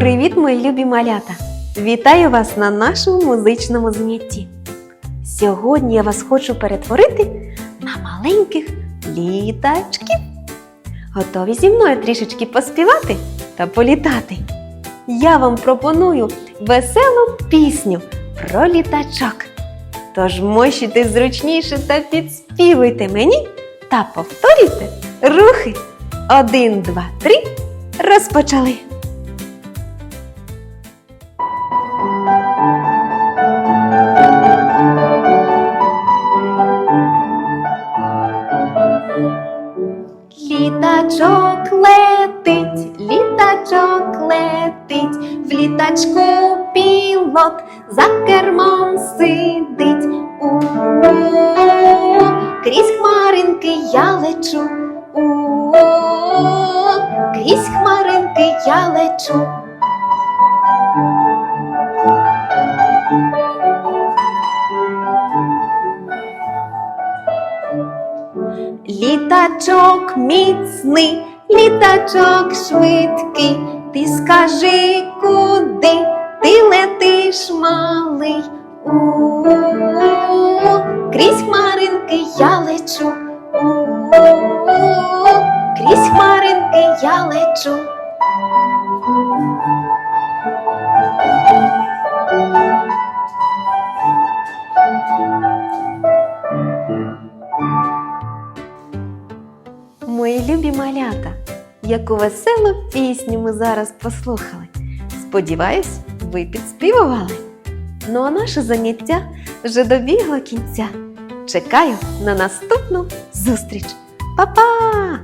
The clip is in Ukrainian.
Привіт, мої любі малята! Вітаю вас на нашому музичному занятті. Сьогодні я вас хочу перетворити на маленьких літачків. Готові зі мною трішечки поспівати та політати. Я вам пропоную веселу пісню про літачок. Тож мощуйте зручніше та підспівуйте мені та повторюйте рухи. Один, два, три. Розпочали. Літачок летить, літачок летить, в літачку пілот за кермом сидить. У крізь хмаринки я лечу. У крізь хмаринки я лечу. Літачок міцний, літачок швидкий, ти скажи, куди ти летиш, малий. У крізь хмаринки я лечу. У крізь хмаринки я лечу. Мої любі малята, яку веселу пісню ми зараз послухали. Сподіваюсь, ви підспівували. Ну а наше заняття вже добігло кінця. Чекаю на наступну зустріч. Па-па!